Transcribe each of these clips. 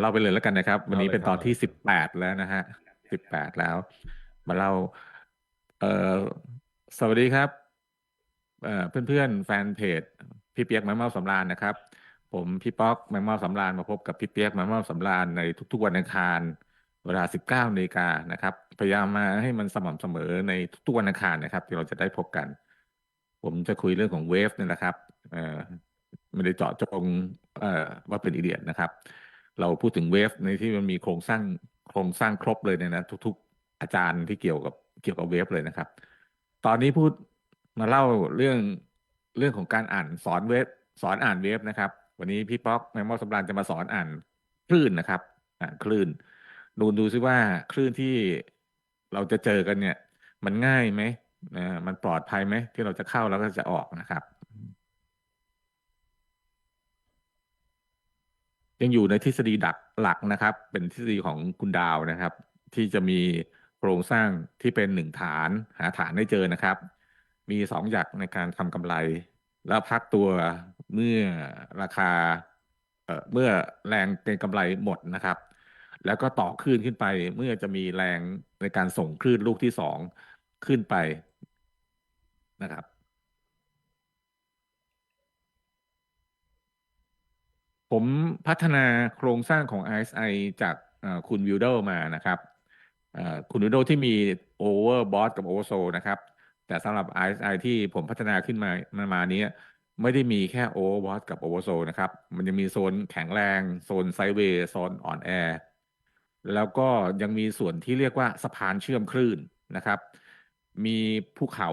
เล่าไปเลยแล้วกันนะครับ วันนี้เล่าเลยเป็นตอนครับที่สิบแปดแล้วนะฮะสิบแปดแล้ว มาเล่า เอ่อสวัสดีครับเอ่อเพื่อนๆแฟนเพจพี่เปียกแมมเมาสำราญนะครับ ผมพี่ป๊อกแมมเมาสำราญมาพบกับพี่เปียกแมมเมาสำราญในทุกๆวันอังคารเวลา 19นาฬิกานะครับ พยายามมาให้มันสม่ำเสมอในทุกๆวันอังคารนะครับ ที่เราจะได้พบกัน ผมจะคุยเรื่องของเวฟนี่แหละครับ เอ่อไม่ได้เจาะจงเอ่อว่าเป็นอีเดียนะครับ เราพูดถึงเวฟในที่มันมีโครงสร้างโครงสร้างครบเลยเนี่ยนะทุก ๆ อาจารย์ที่เกี่ยวกับเกี่ยวกับเวฟเลยนะครับ ตอนนี้พูดมาเล่าเรื่องเรื่องของการอ่านสอนเวฟสอนอ่านเวฟนะครับ วันนี้พี่ป๊อกแมมมอสำราญจะมาสอนอ่านคลื่นนะครับอ่านคลื่นดูดูซิว่าคลื่นที่เราจะเจอกันเนี่ย มันง่ายไหมนะมันปลอดภัยไหมที่เราจะเข้าแล้วก็จะออกนะครับ ยังอยู่ในทฤษฎีดักหลักนะครับ เป็นทฤษฎีของคุณดาวนะครับ ที่จะมีโครงสร้างที่เป็นหนึ่งฐาน หาฐานได้เจอนะครับ มีสองหยักในการทำกำไร แล้วพักตัวเมื่อราคาเอ่อเมื่อแรงเก็งกำไรหมดนะครับ แล้วก็ต่อคลื่นขึ้นไปเมื่อจะมีแรงในการส่งคลื่นลูกที่สองขึ้นไปนะครับ ผมพัฒนาโครงสร้างของ RSI จากคุณวิลเดลมานะครับคุณวิลเดลที่มี Overbought กับ Oversold นะครับ แต่สำหรับ RSI ที่ผมพัฒนาขึ้นมามามานี้ ไม่ได้มีแค่ Overbought กับ Oversold นะครับ มันยังมีโซนแข็งแรง โซนไซเวย์โซนอ่อนแอ แล้วก็ยังมีส่วนที่เรียกว่าสะพานเชื่อมคลื่นนะครับ มีภูเขา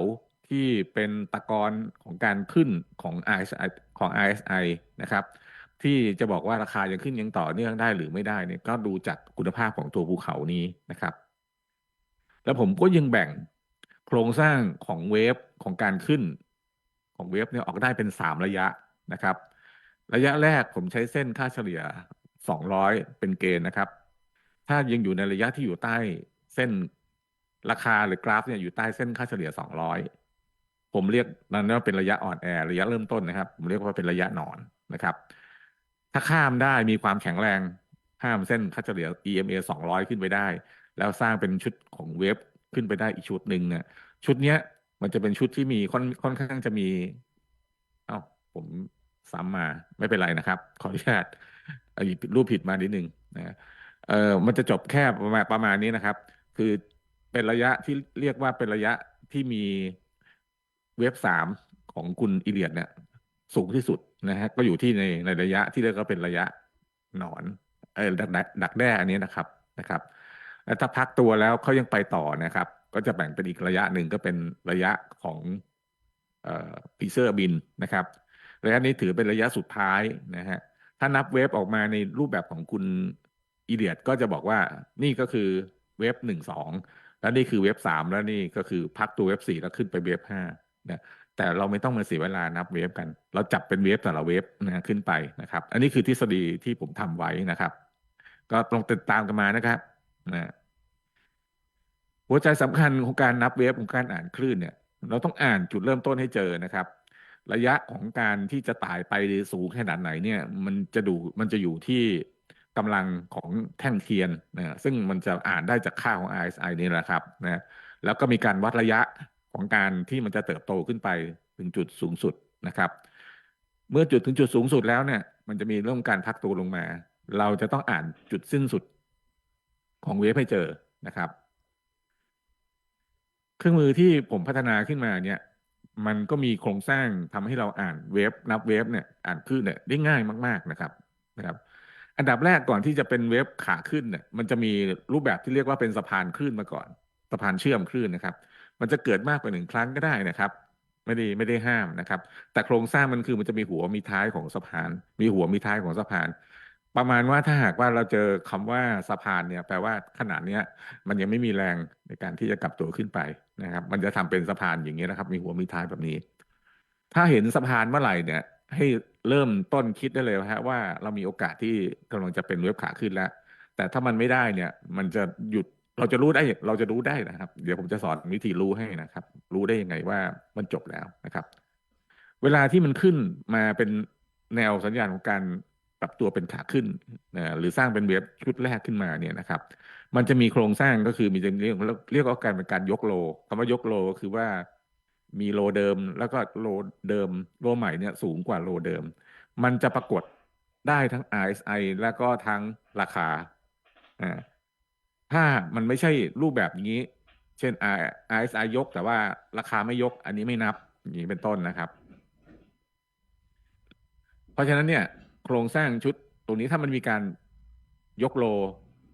ที่เป็นตะกอนของการขึ้นของ RSI ของ RSI นะครับ ที่จะบอกว่าราคายังขึ้นยังต่อเนื่องได้หรือไม่ได้เนี่ยก็ดูจากคุณภาพของตัวภูเขานี้นะครับ แล้วผมก็ยังแบ่งโครงสร้างของเวฟของการขึ้นของเวฟเนี่ยออกได้เป็นสามระยะนะครับ ระยะแรกผมใช้เส้นค่าเฉลี่ย200เป็นเกณฑ์นะครับ ถ้ายังอยู่ในระยะที่อยู่ใต้เส้นราคาหรือกราฟเนี่ยอยู่ใต้เส้นค่าเฉลี่ย200ผมเรียกนั้นว่าเป็นระยะอ่อนแอระยะเริ่มต้นนะครับ ผมเรียกว่าเป็นระยะหนอนนะครับ ถ้าข้ามได้มีความแข็งแรงข้ามเส้นค่าเฉลี่ย EMA 200 ขึ้นไปได้ แล้วสร้างเป็นชุดของเวฟขึ้นไปได้อีกชุดหนึ่งเนี่ยชุดเนี้ย มันจะเป็นชุดที่มีค่อนค่อนข้างจะมี เอ้าผมซ้ำมาไม่เป็นไรนะครับ ขออนุญาตอ่อหยิบรูปผิดมานิดนึงนะเออมันจะจบแค่ประมาณประมาณนี้นะครับ คือเป็นระยะที่เรียกว่าเป็นระยะที่มีเวฟสามของคุณอิเลียดเนี่ย สูงที่สุด นะฮะก็อยู่ที่ในในระยะที่เรียกว่าเป็นระยะหนอนเออดักดักดักแด้อันนี้นะครับนะครับแล้วถ้าพักตัวแล้วเขายังไปต่อนะครับ ก็จะแบ่งเป็นอีกระยะหนึ่งก็เป็นระยะของออพีเซอร์บินนะครับระยะนี้ถือเป็นระยะสุดท้ายนะฮะถ้านับเวฟออกมาในรูปแบบของคุณอีเดียดก็จะบอกว่านี่ก็คือเวฟหนึ่งสองแล้วนี่คือเวฟสามแล้วนี่ก็คือพักตัวเวฟสี่แล้วขึ้นไปเวฟห้านะ แต่เราไม่ต้องมาเสียเวลานับเวฟกัน เราจับเป็นเวฟแต่ละเวฟนะขึ้นไปนะครับ อันนี้คือทฤษฎีที่ผมทำไว้นะครับ ก็ลองติดตามกันมานะครับนะหัวใจสำคัญของการนับเวฟของการอ่านคลื่นเนี่ย เราต้องอ่านจุดเริ่มต้นให้เจอนะครับ ระยะของการที่จะไต่ไปสูงขนาดไหนเนี่ย มันจะดูมันจะอยู่ที่กำลังของแท่งเทียนนะซึ่งมันจะอ่านได้จากค่าของ RSI นี่แหละครับนะแล้วก็มีการวัดระยะ ของการที่มันจะเติบโตขึ้นไปถึงจุดสูงสุดนะครับ เมื่อจุดถึงจุดสูงสุดแล้วเนี่ย มันจะมีเรื่องการพักตัวลงมา เราจะต้องอ่านจุดสิ้นสุดของเวฟให้เจอนะครับ เครื่องมือที่ผมพัฒนาขึ้นมาเนี่ย มันก็มีโครงสร้างทำให้เราอ่านเวฟนับเวฟเนี่ยอ่านคลื่นเนี่ยได้ง่ายมาก ๆนะครับนะครับ อันดับแรกก่อนที่จะเป็นเวฟขาขึ้นเนี่ยมันจะมีรูปแบบที่เรียกว่าเป็นสะพานคลื่นมาก่อน สะพานเชื่อมคลื่นนะครับ มันจะเกิดมากกว่าหนึ่งครั้งก็ได้นะครับ ไม่ได้ไม่ได้ห้ามนะครับ แต่โครงสร้างมันคือมันจะมีหัวมีท้ายของสะพาน มีหัวมีท้ายของสะพาน ประมาณว่าถ้าหากว่าเราเจอคำว่าสะพานเนี่ย แปลว่าขนาดเนี้ย มันยังไม่มีแรงในการที่จะกลับตัวขึ้นไปนะครับ มันจะทำเป็นสะพานอย่างเงี้นะครับ มีหัวมีท้ายแบบนี้ ถ้าเห็นสะพานเมื่อไหร่เนี่ย ให้เริ่มต้นคิดได้เลยฮะว่าเรามีโอกาสที่กำลังจะเป็นเว็บขาขึ้นแล้วแต่ถ้ามันไม่ได้เนี่ย มันจะหยุด เราจะรู้ได้เราจะรู้ได้นะครับ เดี๋ยวผมจะสอนวิธีรู้ให้นะครับ รู้ได้ยังไงว่ามันจบแล้วนะครับ เวลาที่มันขึ้นมาเป็นแนวสัญญาณของการปรับตัวเป็นขาขึ้นนะหรือสร้างเป็นเว็บชุดแรกขึ้นมาเนี่ยนะครับ มันจะมีโครงสร้างก็คือมีจะเรียกเรียกว่าการเป็นการยกโลคำว่ายกโลก็คือว่ามีโลเดิมแล้วก็โลเดิมโลใหม่เนี่ยสูงกว่าโลเดิม มันจะปรากฏได้ทั้ง RSI แล้วก็ทั้งราคาอ่า ถ้ามันไม่ใช่รูปแบบนี้ เช่น RSI ยก แต่ว่าราคาไม่ยก อันนี้ไม่นับอย่างนี้เป็นต้นนะครับ เพราะฉะนั้นเนี่ยโครงสร้างชุดตรงนี้ถ้ามันมีการยกโล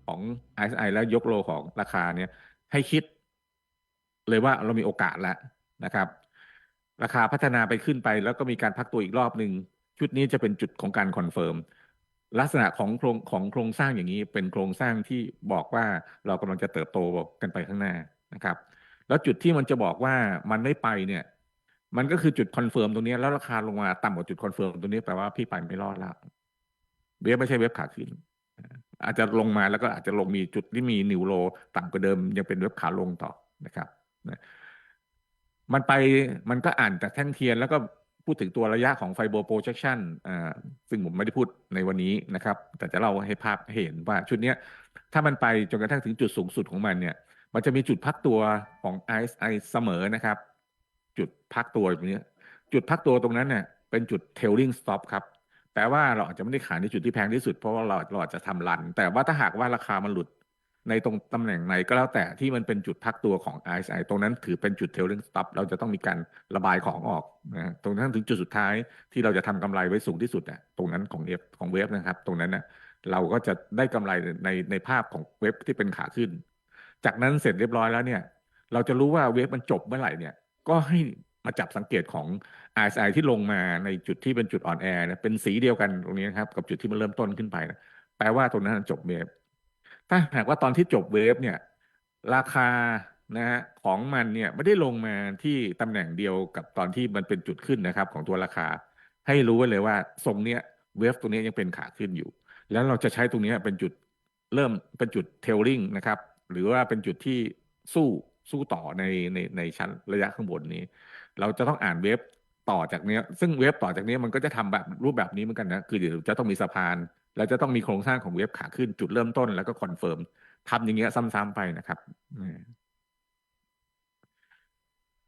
ของ RSI แล้วยกโลของราคาเนี่ย ให้คิด เลยว่าเรามีโอกาสแล้วนะครับ ราคาพัฒนาไปขึ้นไป แล้วก็มีการพักตัวอีกรอบหนึ่งชุดนี้จะเป็นจุดของการคอนเฟิร์ม ลักษณะของโครงของโครงสร้างอย่างนี้เป็นโครงสร้างที่บอกว่าเรากำลังจะเติบโตกันไปข้างหน้านะครับ แล้วจุดที่มันจะบอกว่ามันไม่ไปเนี่ย มันก็คือจุดคอนเฟิร์มตรงนี้แล้วราคาลงมาต่ำกว่าจุดคอนเฟิร์มตรงนี้แปลว่าพี่ไปไม่รอดแล้วเว็บไม่ใช่เว็บขาขึ้น อาจจะลงมาแล้วก็อาจจะลงมีจุดที่มีนิวโลต่ำกว่าเดิม ยังเป็นเว็บขาลงต่อนะครับมันไปมันก็อ่านจากแท่งเทียนแล้วก็ พูดถึงตัวระยะของไฟโบโปรเจคชันอ่าซึ่งผมไม่ได้พูดในวันนี้นะครับ แต่จะเล่าให้ภาพเห็นว่าชุดนี้ถ้ามันไปจนกระทั่งถึงจุดสูงสุดของมันเนี่ย มันจะมีจุดพักตัวของ RSI เสมอนะครับ จุดพักตัวตรงนี้จุดพักตัวตรงนั้นเนี่ยเป็นจุด tailing stop ครับแปลว่าเราอาจจะไม่ได้ขายในจุดที่แพงที่สุดเพราะว่าเราเราอาจจะทำรัน แต่ว่าถ้าหากว่าราคามันหลุด ในตรงตำแหน่งไหนก็แล้วแต่ที่มันเป็นจุดพักตัวของ RSI ตรงนั้นถือเป็นจุด tailing stop เราจะต้องมีการระบายของออกนะตรงนั้นถึงจุดสุดท้ายที่เราจะทำกำไรไว้สูงที่สุดอะตรงนั้นของเอฟของเว็บนะครับ ตรงนั้นนะเราก็จะได้กำไรในในภาพของเว็บที่เป็นขาขึ้น จากนั้นเสร็จเรียบร้อยแล้วเนี่ยเราจะรู้ว่าเว็บมันจบเมื่อไหร่เนี่ยก็ให้มาจับสังเกตของ RSI ที่ลงมาในจุดที่เป็นจุดอ่อนแอนะเป็นสีเดียวกันตรงนี้นะครับกับจุดที่มันเริ่มต้นขึ้นไปนะแปลว่าตรงนั้นจบเว็บ ถ้าหากว่าตอนที่จบเวฟเนี่ย ราคานะฮะของมันเนี่ยไม่ได้ลงมาที่ตำแหน่งเดียวกับตอนที่มันเป็นจุดขึ้นนะครับ ของตัวราคา ให้รู้ไว้เลยว่าทรงเนี้ยเวฟตรงนี้ยังเป็นขาขึ้นอยู่ แล้วเราจะใช้ตรงนี้เป็นจุดเริ่มเป็นจุดเทลลิงนะครับ หรือว่าเป็นจุดที่สู้สู้ต่อในในในชั้นระยะข้างบนนี้ เราจะต้องอ่านเวฟต่อจากนี้ซึ่งเวฟต่อจากนี้มันก็จะทำแบบรูปแบบนี้เหมือนกันนะ คือเดี๋ยวจะต้องมีสะพาน เราจะต้องมีโครงสร้างของเว็บขาขึ้นจุดเริ่มต้นแล้วก็คอนเฟิร์มทำอย่างเงี้ยซ้ำๆไปนะครับ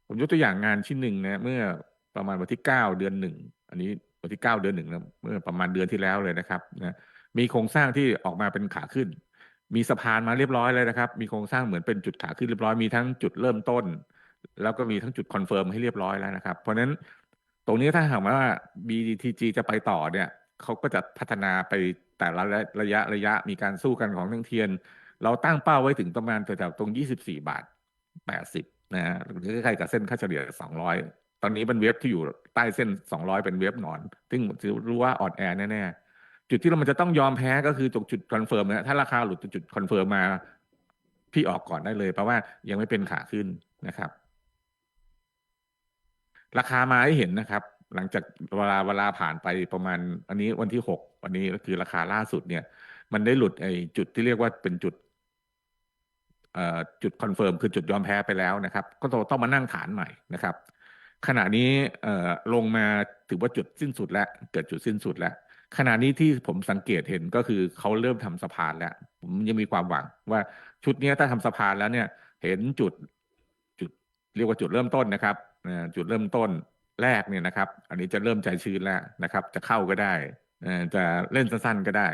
ผมยกตัวอย่างงานชิ้นหนึ่งนะ เมื่อประมาณวันที่เก้าเดือนหนึ่งอันนี้วันที่เก้าเดือนหนึ่งนะเมื่อประมาณเดือนที่แล้วเลยนะครับนะมีโครงสร้างที่ออกมาเป็นขาขึ้น มีสะพานมาเรียบร้อยเลยนะครับ มีโครงสร้างเหมือนเป็นจุดขาขึ้นเรียบร้อยมีทั้งจุดเริ่มต้น แล้วก็มีทั้งจุดคอนเฟิร์มให้เรียบร้อยแล้วนะครับ เพราะฉะนั้นตรงนี้ถ้าหากว่า BDTG จะไปต่อเนี่ย เขาก็จะพัฒนาไปแต่ละระยะระยะมีการสู้กันของทั้งเทียน เราตั้งเป้าไว้ถึงประมาณแถวๆตรง 24 บาท 80 นะฮะหรือใกล้ๆกับเส้นค่าเฉลี่ย 200 ตอนนี้เป็นเว็บที่อยู่ใต้เส้น 200 เป็นเว็บนอน ซึ่งรู้ว่าอ่อนแอแน่ๆ จุดที่เรามันจะต้องยอมแพ้ก็คือตรงจุดคอนเฟิร์มนะถ้าราคาหลุดจุดคอนเฟิร์มมาพี่ออกก่อนได้เลย เพราะว่ายังไม่เป็นขาขึ้นนะครับ ราคามาให้เห็นนะครับ หลังจากเวลาเวลาผ่านไปประมาณ อันนี้วันที่หกวันนี้ก็คือราคาล่าสุดเนี่ย มันได้หลุดไอ้จุดที่เรียกว่าเป็นจุดอ่อจุดคอนเฟิร์มคือจุดยอมแพ้ไปแล้วนะครับ ก็ต้องมานั่งฐานใหม่นะครับ ขณะนี้เอ่อลงมาถือว่าจุดสิ้นสุดแล้วเกิดจุดสิ้นสุดแล้วขณะนี้ที่ผมสังเกตเห็นก็คือเขาเริ่มทำสะพานแล้วผมยังมีความหวังว่าชุดนี้ถ้าทำสะพานแล้วเนี่ย เห็นจุดจุดเรียกว่าจุดเริ่มต้นนะครับจุดเริ่มต้น แรกเนี่ยนะครับ อันนี้จะเริ่มใจชื้นแล้วนะครับ จะเข้าก็ได้จะเล่นสั้นๆก็ได้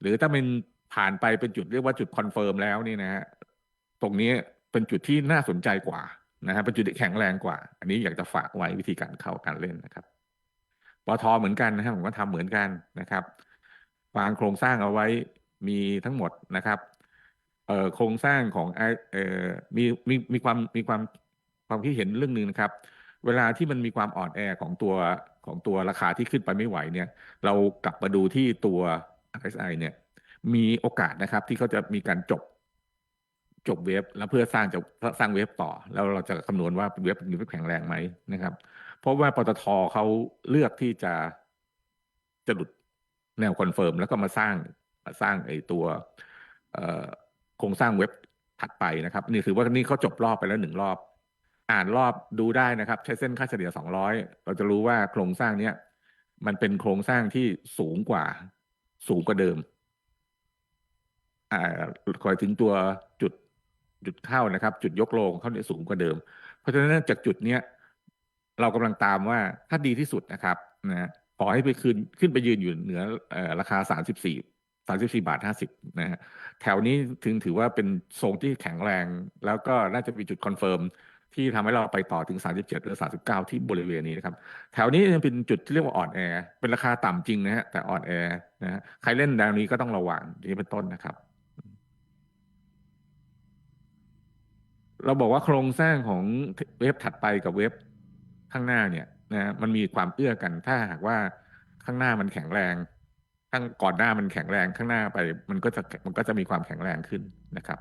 หรือถ้าเป็นผ่านไปเป็นจุดเรียกว่าจุดคอนเฟิร์มแล้วนี่นะฮะตรงนี้เป็นจุดที่น่าสนใจกว่านะฮะเป็นจุดที่แข็งแรงกว่า อันนี้อยากจะฝากไว้วิธีการเข้าการเล่นนะครับปอทเหมือนกันนะครับผมก็ทำเหมือนกันนะครับวางโครงสร้างเอาไว้มีทั้งหมดนะครับเอ่อโครงสร้างของเอ่อมีมีมีความมีความความคิดเห็นเรื่องหนึ่งนะครับ เวลาที่มันมีความอ่อนแอของตัวของตัวราคาที่ขึ้นไปไม่ไหวเนี่ย เรากลับมาดูที่ตัว RSI เนี่ย มีโอกาสนะครับ ที่เขาจะมีการจบจบเว็บแล้วเพื่อสร้างจะสร้างเว็บต่อ แล้วเราจะคำนวณว่าเว็บเป็นเว็บแข็งแรงไหมนะครับ เพราะว่าปตทเขาเลือกที่จะจะหลุดแนวคอนเฟิร์มแล้วก็มาสร้างมาสร้างไอ้ตัวโครงสร้างเว็บถัดไปนะครับ นี่ถือว่านี่เขาจบรอบไปแล้วหนึ่งรอบ อ่านรอบดูได้นะครับ ใช้เส้นค่าเฉลี่ย 200 เราจะรู้ว่าโครงสร้างเนี้ยมันเป็นโครงสร้างที่สูงกว่า สูงกว่าเดิมอ่าคอยถึงตัวจุดจุดเข้านะครับ จุดยกโลงเขาเนี่ยสูงกว่าเดิม เพราะฉะนั้นจากจุดเนี้ยเรากำลังตามว่าถ้าดีที่สุดนะครับนะขอให้ไปขึ้นขึ้นไปยืนอยู่เหนือออราคา 34 34 บาท 50 นะฮะแถวนี้ถึงถือว่าเป็นโซนที่แข็งแรง แล้วก็น่าจะมีจุดคอนเฟิร์ม ที่ทำให้เราไปต่อถึง 37 หรือ 39 ที่บริเวณนี้นะครับ แถวนี้เป็นจุดที่เรียกว่าอ่อนแอ เป็นราคาต่ำจริงนะฮะ แต่อ่อนแอนะฮะ ใครเล่นแนวนี้ก็ต้องระวังนี้เป็นต้นนะครับ เราบอกว่าโครงสร้างของเว็บถัดไปกับเว็บข้างหน้าเนี่ยนะมันมีความเอื้อกัน ถ้าหากว่าข้างหน้ามันแข็งแรง ข้างก่อนหน้ามันแข็งแรง ข้างหน้าไป มันก็จะมันก็จะมีความแข็งแรงขึ้นนะครับ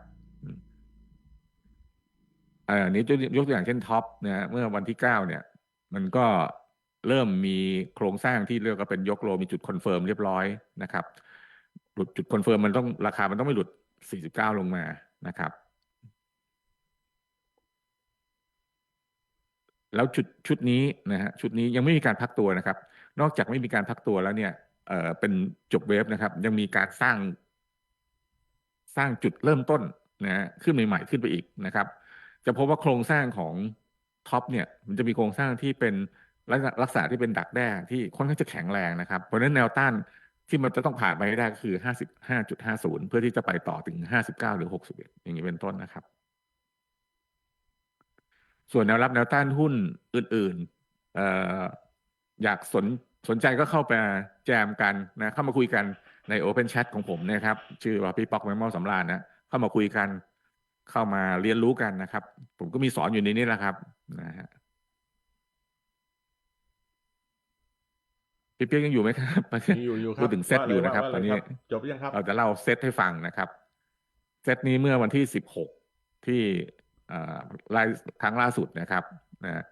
อ่อนี้ยกตัวอย่างเช่นท็อปนะเมื่อวันที่เก้าเนี่ย มันก็เริ่มมีโครงสร้างที่เรียกว่าเป็นยกโลมีจุดคอนเฟิร์มเรียบร้อยนะครับ หลุดจุดคอนเฟิร์มมันต้องราคามันต้องไม่หลุด 49 ลงมานะครับ แล้วชุดชุดนี้นะฮะชุดนี้ยังไม่มีการพักตัวนะครับ นอกจากไม่มีการพักตัวแล้วเนี่ยเอ่อเป็นจบเวฟนะครับ ยังมีการสร้าง สร้างจุดเริ่มต้นนะฮะขึ้นใหม่ๆขึ้นไปอีกนะครับ จะพบว่าโครงสร้างของท็อปเนี่ยมันจะมีโครงสร้างที่เป็นลักษณะลักษณะที่เป็นดักแด้ที่ค่อนข้างจะแข็งแรงนะครับ เพราะฉะนั้นแนวต้านที่มันจะต้องผ่านไปให้ได้ก็คือ 55.50 เพื่อที่จะไปต่อถึง 59 หรือ 61 อย่างนี้เป็นต้นนะครับ ส่วนแนวรับแนวต้านหุ้นอื่นๆออยากสนสนใจก็เข้าไปแจมกันนะเข้ามาคุยกันใน Open Chat ของผมนะครับ ชื่อว่าพี่ป๊อกแมมมอลสำราญนะ เข้ามาคุยกัน เข้ามาเรียนรู้กันนะครับ ผมก็มีสอนอยู่ในนี้แหละครับนะฮะพี่เปียกยังอยู่ไหมครับมีอยู่อยู่คพูรัดบถึงเซตว่าอยู่เลยนะครับว่าตอนเลยนี้ครับจบยังครับเราจะเล่าเซตให้ฟังนะครับเซตนี้เมื่อวันที่สิบหกที่เอ่อไล่ครั้งล่าสุดนะครับนะ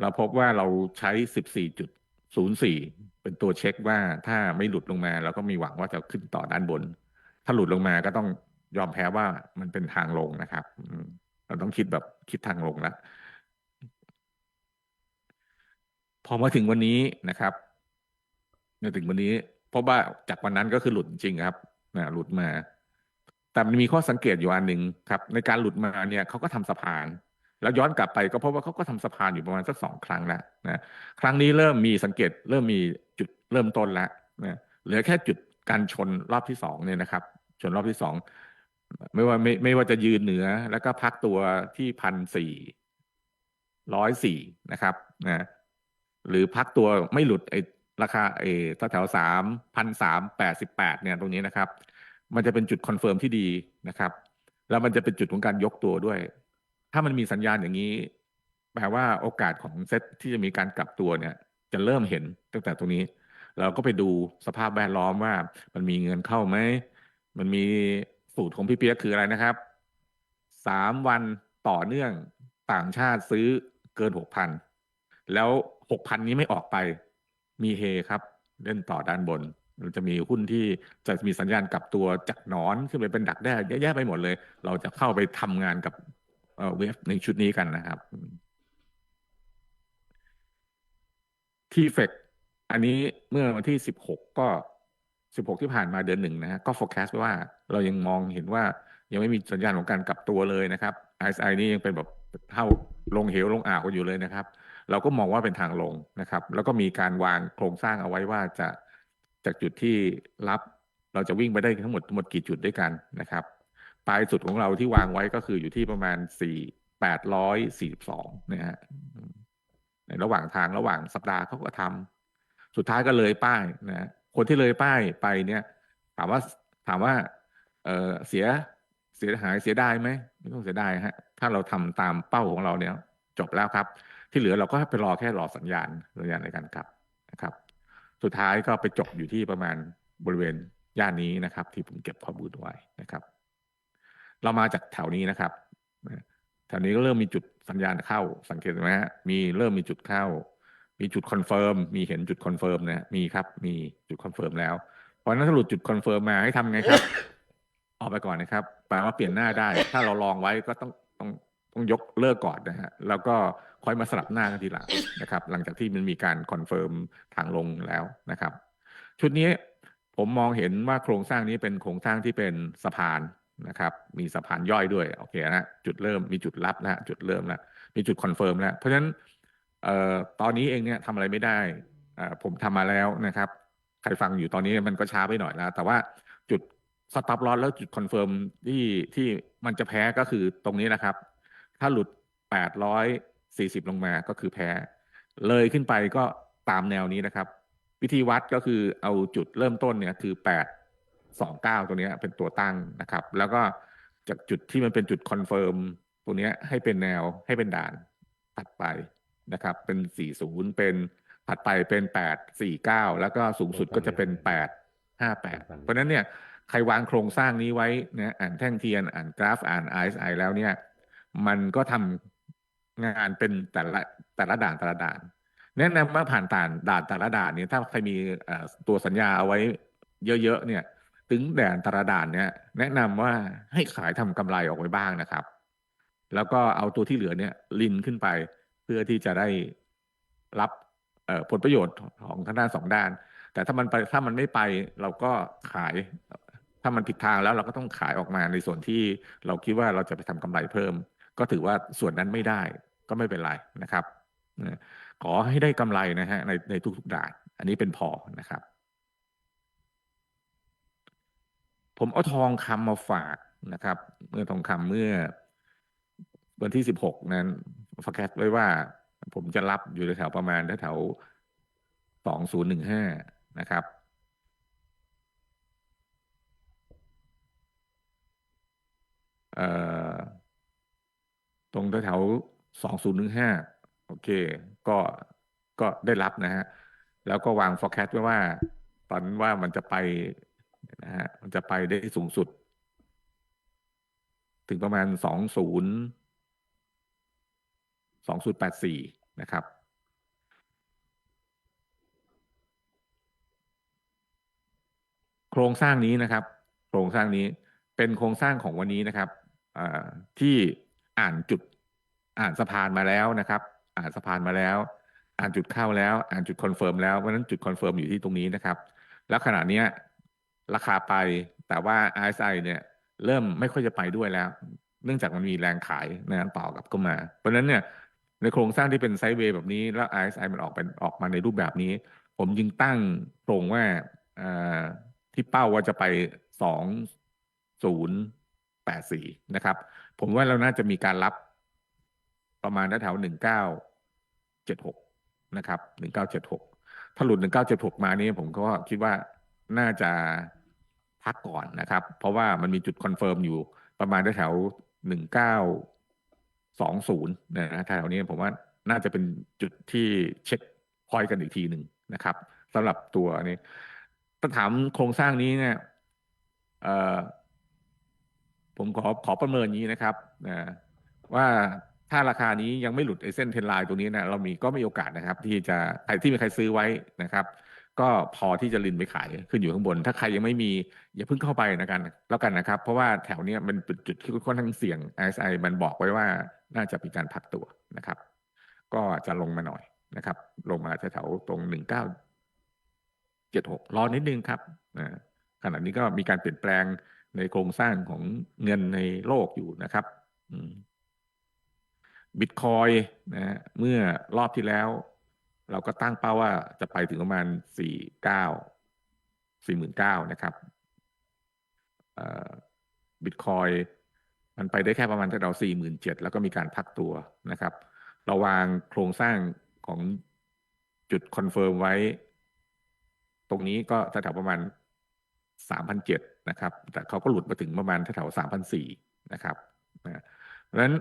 เราพบว่าเราใช้สิบสี่จุดศูนย์สี่เป็นตัวเช็คว่าถ้าไม่หลุดลงมา เราก็มีหวังว่าจะขึ้นต่อด้านบน ถ้าหลุดลงมาก็ต้อง ยอมแพ้ว่ามันเป็นทางลงนะครับเราต้องคิดแบบคิดทางลงแล้วพอมาถึงวันนี้นะครับมาถึงวันนี้ เพราะว่าจากวันนั้นก็คือหลุดจริงครับนะหลุดมา แต่มันมีข้อสังเกตอยู่อันหนึ่งครับ ในการหลุดมาเนี่ยเขาก็ทำสะพาน แล้วย้อนกลับไปก็เพราะว่าเขาก็ทำสะพานอยู่ประมาณสักสองครั้งแล้วนะครั้งนี้เริ่มมีสังเกต เริ่มมีจุดเริ่มต้นแล้วนะเหลือแค่จุดการชนรอบที่สองเนี่ยนะครับ ชนรอบที่สอง ไม่ว่าไม่ไม่ว่าจะยืนเหนือ แล้วก็พักตัวที่พันสี่ร้อยสี่นะครับนะหรือพักตัวไม่หลุดไอ้ราคาไอ้แถวสามพันสามแปดสิบแปดเนี่ยตรงนี้นะครับ มันจะเป็นจุดคอนเฟิร์มที่ดีนะครับ แล้วมันจะเป็นจุดของการยกตัวด้วย ถ้ามันมีสัญญาณอย่างนี้ แปลว่าโอกาสของเซตที่จะมีการกลับตัวเนี่ย จะเริ่มเห็นตั้งแต่ตรงนี้ เราก็ไปดูสภาพแวดล้อมว่ามันมีเงินเข้าไหม มันมี สูตรของพี่เปียกคืออะไรนะครับสามวันต่อเนื่องต่างชาติซื้อเกินหกพันแล้วหกพันนี้ไม่ออกไป มีเฮครับ เล่นต่อด้านบนเราจะมีหุ้นที่จะมีสัญญาณกลับตัวจากนอนขึ้นไปเป็นดักแด้เยอะแยะไปหมดเลย เราจะเข้าไปทำงานกับเวฟในชุดนี้กันนะครับที่เฟกอันนี้เมื่อวันที่สิบหกก็ สิบหกที่ผ่านมาเดือนหนึ่งนะฮะก็ forecast ไว้ว่าเรายังมองเห็นว่ายังไม่มีสัญญาณของการกลับตัวเลยนะครับ RSI นี่ยังเป็นแบบเท่าลงเหวลงอ่าวกันอยู่เลยนะครับ เราก็มองว่าเป็นทางลงนะครับ แล้วก็มีการวางโครงสร้างเอาไว้ว่าจะจากจุดที่รับเราจะวิ่งไปได้ทั้งหมดทั้งหมดกี่จุดด้วยกันนะครับ ปลายสุดของเราที่วางไว้ก็คืออยู่ที่ประมาณสี่แปดร้อยสี่สิบสองนะฮะในระหว่างทางระหว่างสัปดาห์เขาก็ทำสุดท้ายก็เลยป้ายนะ คนที่เลยป้ายไปเนี่ย ถามว่าถามว่า เออเสียเสียหายเสียดายไหมไม่ต้องเสียดายฮะ ถ้าเราทำตามเป้าของเราเนี่ยจบแล้วครับ ที่เหลือเราก็ไปรอแค่รอสัญญาณสัญญาณในการกลับนะครับ สุดท้ายก็ไปจบอยู่ที่ประมาณบริเวณย่านนี้นะครับ ที่ผมเก็บข้อมูลไว้นะครับ เรามาจากแถวนี้นะครับแถวนี้ก็เริ่มมีจุดสัญญาณเข้า สังเกตไหมฮะมีเริ่มมีจุดเข้า มีจุดคอนเฟิร์มมีเห็นจุดคอนเฟิร์มนะมีครับ มีจุดคอนเฟิร์มแล้วเพราะฉะนั้นถ้าหลุดจุดคอนเฟิร์มมาให้ทำไงครับ ออกไปก่อนนะครับแปลว่าเปลี่ยนหน้าได้ ถ้าเราลองไว้ก็ต้องต้องต้องยกเลิกก่อนนะฮะแล้วก็ค่อยมาสลับหน้ากันทีหลังนะครับ หลังจากที่มันมีการคอนเฟิร์มทางลงแล้วนะครับ ชุดนี้ผผมมองเห็นว่าโครงสร้างนี้เป็นโครงสร้างที่เป็นสะพานนะครับ มีสะพานย่อยด้วยโอเคนะจุดเริ่มมีจุดรับแล้วจุดเริ่มแล้วมีจุดคอนเฟิร์มแล้วเพราะฉะนั้น เอ่อตอนนี้เองเนี่ยทำอะไรไม่ได้อ่าผมทำมาแล้วนะครับ ใครฟังอยู่ตอนนี้มันก็ช้าไปหน่อยแล้วแต่ว่าจุดสต็อปลอสแล้วจุดคอนเฟิร์มที่ที่มันจะแพ้ก็คือตรงนี้นะครับ ถ้าหลุด 840 ลงมาก็คือแพ้ เลยขึ้นไปก็ตามแนวนี้นะครับ วิธีวัดก็คือเอาจุดเริ่มต้นเนี่ยคือ 829 ตัวเนี้ยเป็นตัวตั้งนะครับ แล้วก็จากจุดที่มันเป็นจุดคอนเฟิร์มตัวเนี้ยให้เป็นแนวให้เป็นด่านถัดไป นะครับ เป็น 40 เป็นถัดไปเป็น 849 แล้วก็สูงสุดก็จะเป็น 858 เพราะฉะนั้นเนี่ยใครวางโครงสร้างนี้ไว้นะอ่านแท่งเทียน อ่านกราฟ อ่าน RSI แล้วเนี่ย มันก็ทำงานเป็นแต่ละแต่ละด่านแต่ละด่าน แนะนำว่าผ่านด่านด่านแต่ละด่านเนี่ยถ้าใครมีเอ่อตัวสัญญาเอาไว้เยอะๆเนี่ย ถึงด่านแต่ละด่านเนี่ย แนะนำว่าให้ขายทำกำไรออกไว้บ้างนะครับ แล้วก็เอาตัวที่เหลือเนี่ยลินขึ้นไปเพื่อที่จะได้รับผลประโยชน์ของทั้งด้านสองด้าน แต่ถ้ามันไปถ้ามันไม่ไปเราก็ขาย ถ้ามันผิดทางแล้วเราก็ต้องขายออกมาในส่วนที่เราคิดว่าเราจะไปทำกำไรเพิ่ม ก็ถือว่าส่วนนั้นไม่ได้ก็ไม่เป็นไรนะครับขอให้ได้กำไรนะฮะในในทุกๆด่าน อันนี้เป็นพอนะครับ ผมเอาทองคำมาฝากนะครับ เมื่อทองคำเมื่อ วันที่สิบหกนั้นฟอร์แคสไว้ว่า ผมจะรับอยู่แถวประมาณแถวสองศูนย์หนึ่งห้านะครับเอ่อตรงแถวสองศูนย์หนึ่งห้าโอเค ก็ก็ได้รับนะฮะ แล้วก็วาง forecast ไว้ว่า ตอนนั้นว่ามันจะไปนะฮะ มันจะไปได้สูงสุด ถึงประมาณสองศูนย์ สองศูนย์แปดสี่นะครับ โครงสร้างนี้นะครับ โครงสร้างนี้เป็นโครงสร้างของวันนี้นะครับที่อ่านจุดอ่านสะพานมาแล้วนะครับ อ่านสะพานมาแล้ว อ่านจุดเข้าแล้ว อ่านจุดคอนเฟิร์มแล้วเพราะฉะนั้นจุดคอนเฟิร์มอยู่ที่ตรงนี้นะครับ แล้วขณะนี้ราคาไปแต่ว่า RSI เนี่ยเริ่มไม่ค่อยจะไปด้วยแล้ว เนื่องจากมันมีแรงขายในนั้นต่อกลับเข้ามา เพราะฉะนั้นเนี่ย ในโครงสร้างที่เป็นไซด์เวย์แบบนี้ แล้ว RSI มันออกเป็นออกมาในรูปแบบนี้ ผมจึงตั้งโครงว่าที่เป้าว่าจะไปสองศูนย์แปดสี่นะครับ ผมว่าเราน่าจะมีการรับประมาณแถวหนึ่งเก้าเจ็ดหกนะครับหนึ่งเก้าเจ็ดหกถ้าหลุดหนึ่งเก้าเจ็ดหกมานี่ผมก็คิดว่าน่าจะพักก่อนนะครับ เพราะว่ามันมีจุดคอนเฟิร์มอยู่ประมาณแถวหนึ่งเก้า สองศูนย์นะแถวนี้ผมว่าน่าจะเป็นจุดที่เช็คพอยกันอีกทีหนึ่งนะครับสำหรับตัวนี้ถ้าถามโครงสร้างนี้เนี่ยเอ่อผมขอขอประเมินนี้นะครับนะว่าถ้าราคานี้ยังไม่หลุดไอเส้นเทรนไลน์ตรงนี้นะเรามีก็มีโอกาสนะครับ ที่จะใครที่มีใครซื้อไว้นะครับ ก็พอที่จะลินไปขายขึ้นอยู่ข้างบน ถ้าใครยังไม่มีอย่าเพิ่งเข้าไปนะกันแล้วกันนะครับ เพราะว่าแถวเนี้ยมันเป็นจุดที่ค่อนข้างเสี่ยง RSI มันบอกไว้ว่า น่าจะมีการพักตัวนะครับ ก็จะลงมาหน่อยนะครับ ลงมาแถวๆตรงหนึ่งเก้าเจ็ดหกรอนิดนึงครับนะขณะนี้ก็มีการเปลี่ยนแปลงในโครงสร้างของเงินในโลกอยู่นะครับบิตคอยนะฮะเมื่อรอบที่แล้ว เราก็ตั้งเป้าว่าจะไปถึงประมาณสี่เก้าสี่หมื่นเก้านะครับบิตคอย มันไปได้แค่ประมาณแถวสี่หมื่นเจ็ดแล้วก็มีการพักตัวนะครับ เราวางโครงสร้างของจุดคอนเฟิร์มไว้ ตรงนี้ก็แถวประมาณสามพันเจ็ดนะครับ แต่เขาก็หลุดมาถึงประมาณแถวสามพันสี่นะครับนะเพราะฉะนั้น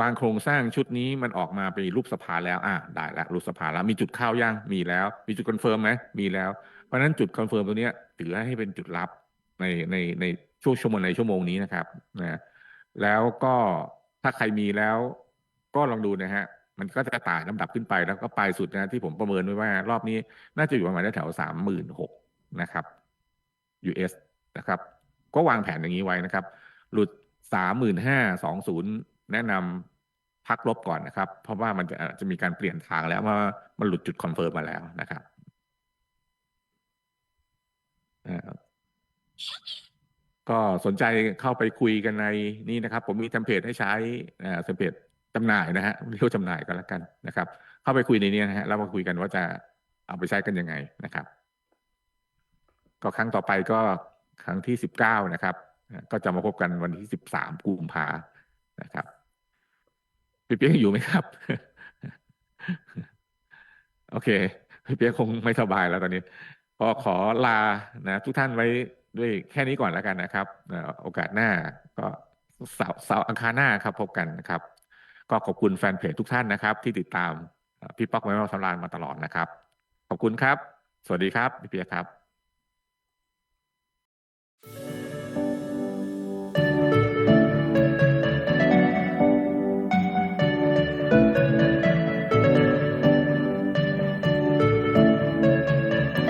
วางโครงสร้างชุดนี้มันออกมาเป็นรูปสภาแล้ว อ่าได้ล้วรูปสภาแล้วมีจุดเข้ายังมีแล้ว มีจุดคอนเฟิร์มไหมมีแล้ว เพราะฉะนั้นจุดคอนเฟิร์มตัวเนี้ยถือให้เป็นจุดรับในในในช่วงชั่วโมงในชั่วโมงนี้นะครับนะ แล้วก็ถ้าใครมีแล้วก็ลองดูนะฮะ มันก็จะต่ายลำดับขึ้นไปแล้วก็ปลายสุดนะที่ผมประเมินไว้ว่า รอบนี้น่าจะอยู่ประมาณแถวสามหมื่นหกนะครับ US นะครับ ก็วางแผนอย่างนี้ไว้นะครับ หลุดสามหมื่นห้าสองศูนย์แนะนำพักลบก่อนนะครับ เพราะว่ามันจะจะมีการเปลี่ยนทางแล้วว่ามันหลุดจุดคอนเฟิร์มมาแล้วนะครับ ก็สนใจเข้าไปคุยกันในนี่นะครับ ผมมีเทมเพลตให้ใช้เทมเพลตจำหน่ายนะฮะเรียกจำหน่ายก็แล้วกันนะครับ เข้าไปคุยในนี้นะฮะแล้วมาคุยกันว่าจะเอาไปใช้กันยังไงนะครับ ก็ครั้งต่อไปก็ครั้งที่สิบเก้านะครับ ก็จะมาพบกันวันที่สิบสามกุมภานะครับพี่เปี๊ยกยังอยู่ไหมครับ โอเคพี่เปี๊ยกคงไม่สบายแล้วตอนนี้พอขอลานะทุกท่านไว้ ด้วยแค่นี้ก่อนแล้วกันนะครับโอกาสหน้าก็เสาร์เสาร์อังคารหน้าครับพบกันนะครับ ก็ขอบคุณแฟนเพจทุกท่านนะครับ ที่ติดตามพี่ป๊อกไว้มาสำรานมาตลอดนะครับ ขอบคุณครับ สวัสดีครับพี่เปียครับ